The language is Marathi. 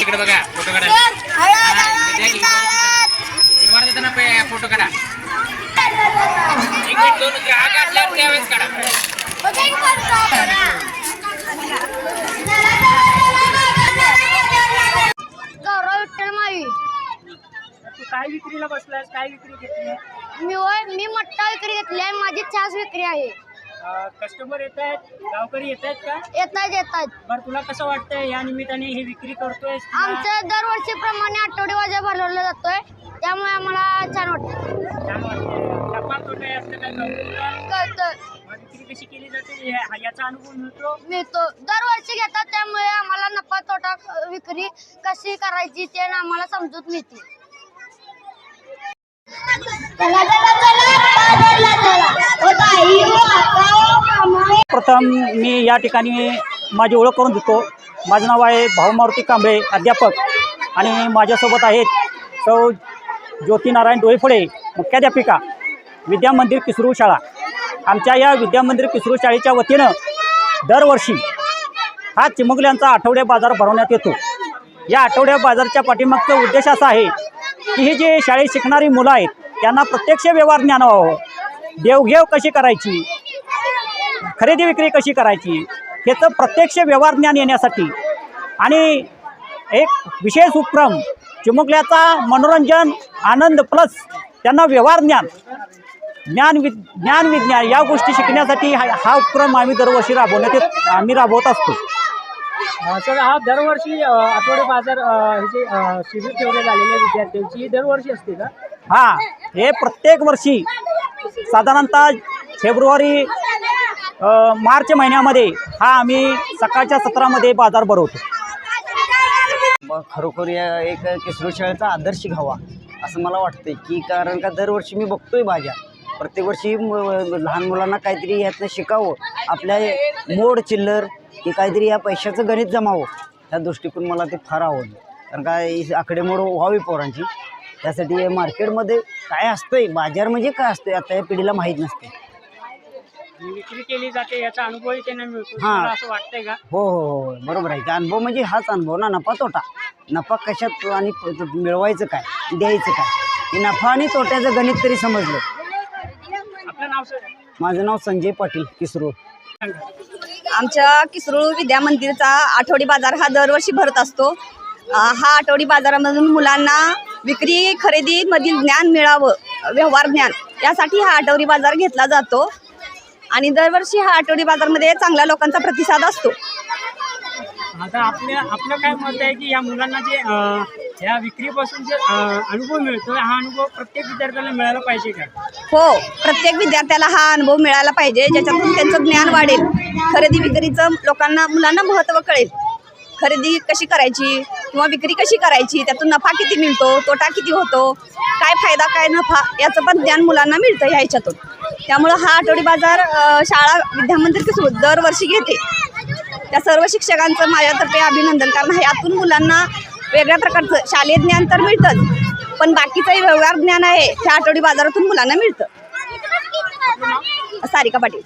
इकडे बघा फोटो काढा. व्यवहार देताना पे- फोटो काढा एक मिनिट दोन ग्राहक असल्यावर त्यावेळेस काढा. गौरव विठ्ठल मावी तू काय विक्रीला बसलास? काय विक्री घेतली? मी होय मी मट्टा विक्री घेतली आहे माझी चहाच विक्री आहे. कस्टमर येत आहेत? गावकरी येत आहेत का? येतात येतात बरं तुला कसं वाटतंय या निमित्ताने ही विक्री करतोय? आमचं दरवर्षीप्रमाणे आठवडे बाजार भरवला जातोय. त्यामुळे आम्हाला छान वाटतं छान वाटतंय. नफा तोटा यातलं काय नव्हतं का? कळतं मग विक्री कशी केली जाते? या- याचा अनुभव मिळतो? मिळतो. दरवर्षी घेतात त्यामुळे आम्हाला नफा तोटा विक्री कशी करायची ते आम्हाला समजूत मिळते. प्रथम मी या ठिकाणी माझी ओळख करून देतो. माझं नाव आहे भाऊ मारुती कांबळे अध्यापक. आणि माझ्यासोबत आहेत सौ ज्योती नारायण डोईफळे मुख्याध्यापिका विद्या मंदिर किसरू शाळा. आमच्या या विद्या मंदिर किसरू शाळेच्या वतीनं दरवर्षी हा चिमुकल्यांचा आठवडे बाजार भरवण्यात येतो. या आठवड्या बाजारच्या पाठीमागचा उद्देश असा आहे की ही जी शाळेत शिकणारी मुलं आहेत त्यांना प्रत्यक्ष व्यवहार ज्ञान व्हावं. देवघेव कशी करायची? खरेदी विक्री कशी करायची? ह्याचं प्रत्यक्ष व्यवहार ज्ञान येण्यासाठी. आणि एक विशेष उपक्रम चिमुकल्याचा मनोरंजन आनंद प्लस त्यांना व्यवहार ज्ञान. ज्ञान वि ज्ञान विज्ञान या गोष्टी शिकण्यासाठी हा हा उपक्रम आम्ही दरवर्षी राबवण्यात येत आम्ही राबवत असतो. सर हा दरवर्षी अ, आठवडे बाजार अ, हे जे अ, शिबिर ठेवले झालेले विद्यार्थ्यांची ही दरवर्षी असते का? हा हे प्रत्येक वर्षी साधारणतः फेब्रुवारी मार्च महिन्यामध्ये हा आम्ही सकाळच्या सत्रामध्ये बाजार भरवतो. मग खरोखर या एक किसरू शाळेचा आदर्श घ्यावा असं मला वाटतंय की कारण का दरवर्षी मी बघतोय भाज्या. प्रत्येक वर्षी लहान मुलांना काहीतरी यातनं शिकावं. आपल्या मोड चिल्लर की काहीतरी या पैशाचं गणित जमावं. ह्या दृष्टिकोन मला ते फार आवडलं. कारण का ही आकडेमोड व्हावी पोरांची. त्यासाठी मार्केटमध्ये काय असतंय? बाजार म्हणजे काय असतंय? आता या पिढीला माहीत नसते. ही विक्री केली जाते याचा अनुभवही त्यांना मिळतो. हा. असं वाटतंय का? हो हो हो. बरोबर आहे. का अनुभव म्हणजे हाच अनुभव ना. नफा तोटा. नफा कशात आणि प- मिळवायचं काय? द्यायचं काय? हे नफा आणि तोट्याचं गणित तरी समजलं. आपलं नाव सर माझं नाव संजय पाटील किसरूर आमच्या किसरूळ विद्या मंदिरचा आठवडी बाजार हा दरवर्षी भरत असतो. हा आठवडी बाजारामधून मुलांना विक्री खरेदीमधील ज्ञान मिळावं व्यवहार ज्ञान यासाठी हा आठवडी बाजार घेतला जातो. आणि दरवर्षी हा आठवडी बाजारमध्ये चांगल्या लोकांचा प्रतिसाद असतो. आता आपल्या आपलं काय मत आहे की या मुलांना जे या विक्रीपासून जे अनुभव मिळतो हा अनुभव प्रत्येक विद्यार्थ्याला मिळाला पाहिजे का? हो प्रत्येक विद्यार्थ्याला हा अनुभव मिळाला पाहिजे ज्याच्यातून त्यांचं ज्ञान वाढेल. खरेदी विक्रीचं लोकांना मुलांना महत्त्व कळेल. खरेदी कशी करायची? किंवा विक्री कशी करायची त्यातून नफा किती मिळतो तोटा किती होतो काय फायदा काय नफा याचं पण ज्ञान मुलांना मिळतं ह्या ह्याच्यातून. त्यामुळं हा आठवडी बाजार शाळा विद्यामंदिर दरवर्षी घेते. त्या सर्व शिक्षकांचं माझ्यातर्फे अभिनंदन कारण ह्यातून मुलांना वेगळ्या प्रकारचं शालेय ज्ञान तर मिळतंच पण बाकीचंही व्यवहार ज्ञान आहे त्या आठवडी बाजारातून मुलांना मिळतं. सारिका पाटील.